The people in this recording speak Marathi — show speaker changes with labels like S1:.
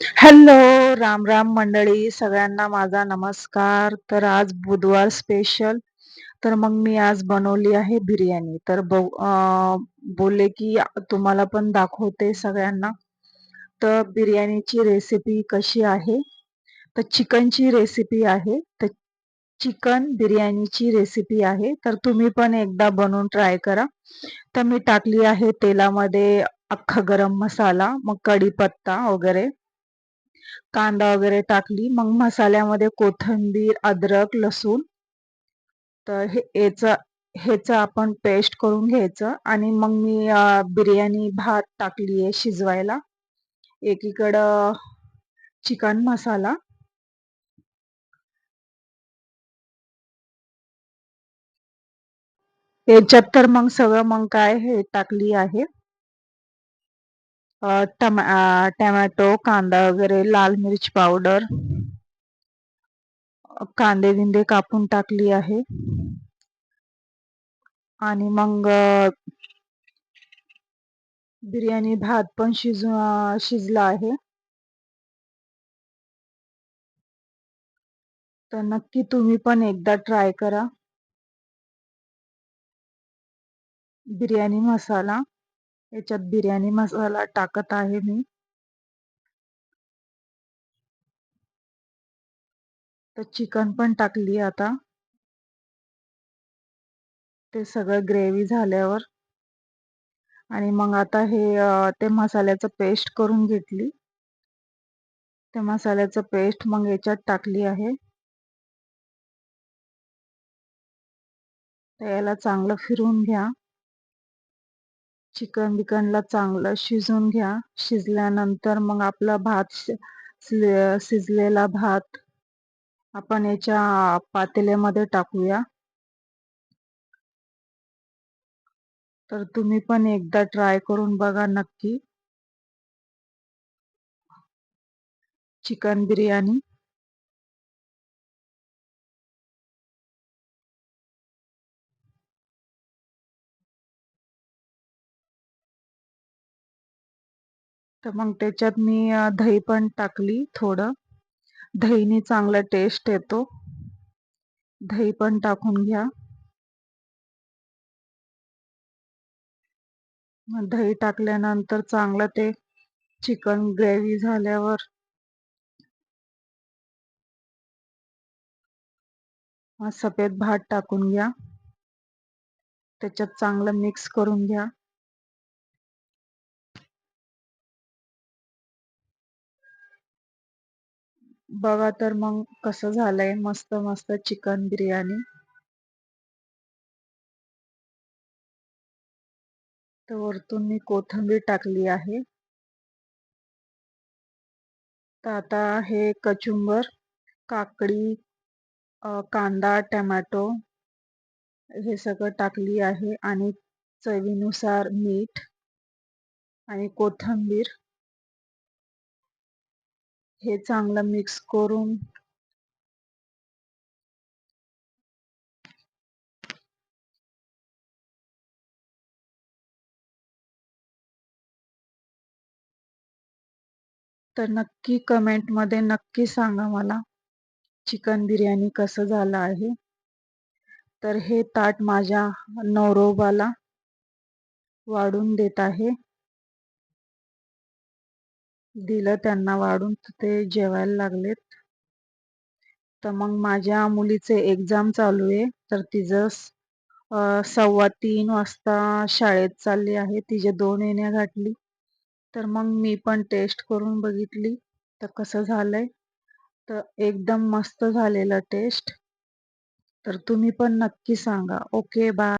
S1: हॅलो राम राम मंडळी. सगळ्यांना माझा नमस्कार. तर आज बुधवार स्पेशल तर मग मी आज बनवली आहे बिर्याणी. तर बोलले की तुम्हाला पण दाखवते सगळ्यांना. तर बिर्याणीची रेसिपी कशी आहे? तर चिकनची रेसिपी आहे. तर चिकन बिर्याणीची रेसिपी आहे. तर तुम्ही पण एकदा बनवून ट्राय करा. तर मी टाकली आहे तेलामध्ये अख्खा गरम मसाला मग कढीपत्ता वगैरे. कांदा वगैरे टाकली. मग मसाल्यामध्ये कोथिंबीर अद्रक लसूण. तर हे याचं ह्याचं आपण पेस्ट करून घ्यायचं. आणि मग मी बिर्याणी भात टाकली आहे शिजवायला. एकीकडं चिकन मसाला. याच्यात तर मग सगळं मग काय हे टाकली आहे. टमा टमॅटो कांदा वगैरे लाल मिरच पावडर कांदे बिंदे कापून टाकली आहे. आणि मग बिर्याणी भात पण शिजू शिजला आहे. तर नक्की तुम्ही पण एकदा ट्राय करा. बिर्याणी मसाला. याच्यात बिर्याणी मसाला टाकत आहे मी. तर चिकन पण टाकली आता. ते सगळं ग्रेव्ही झाल्यावर. आणि मग आता हे ते मसाल्याचं पेस्ट करून घेतली. ते मसाल्याचं पेस्ट मग याच्यात टाकली आहे. याला चांगलं फिरून घ्या. चिकन बिकनला चांगलं शिजून घ्या. शिजल्यानंतर मग आपला भात शिजलेला भात आपण याच्या पातेल्यामध्ये टाकूया. तर तुम्ही पण एकदा ट्राय करून बघा नक्की. चिकन बिर्याणी. तर मग त्याच्यात मी दही पण टाकली थोडं. दहीने चांगला टेस्ट येतो. दही पण टाकून घ्या. दही टाकल्यानंतर चांगलं ते चिकन ग्रेव्ही झाल्यावर सफेद भात टाकून घ्या. त्याच्यात चांगलं मिक्स करून घ्या. बघा तर मग कसं झालंय. मस्त मस्त चिकन बिर्याणी. तर वरतून मी कोथिंबीर टाकली आहे. तर आता हे कचुंबर काकडी कांदा टमॅटो हे सगळं टाकली आहे आणि चवीनुसार मीठ आणि कोथिंबीर. हे चांगलं मिक्स करून. तर नक्की कमेंटमध्ये नक्की सांगा मला चिकन बिर्याणी कसं झालं आहे. तर हे ताट माझ्या नवरोबाला वाढून देत आहे. दिलं त्यांना वाढून ते जेवायला लागलेत. तर मग माझ्या मुलीचे एक्झाम चालू आहे. तर तिचं सव्वा तीन वाजता शाळेत चालली आहे. तिचे दोन येण्या घातली तर मग मी पण टेस्ट करून बघितली. तर कसं झालंय? तर एकदम मस्त झालेलं टेस्ट तर तुम्ही पण नक्की सांगा. Okay bye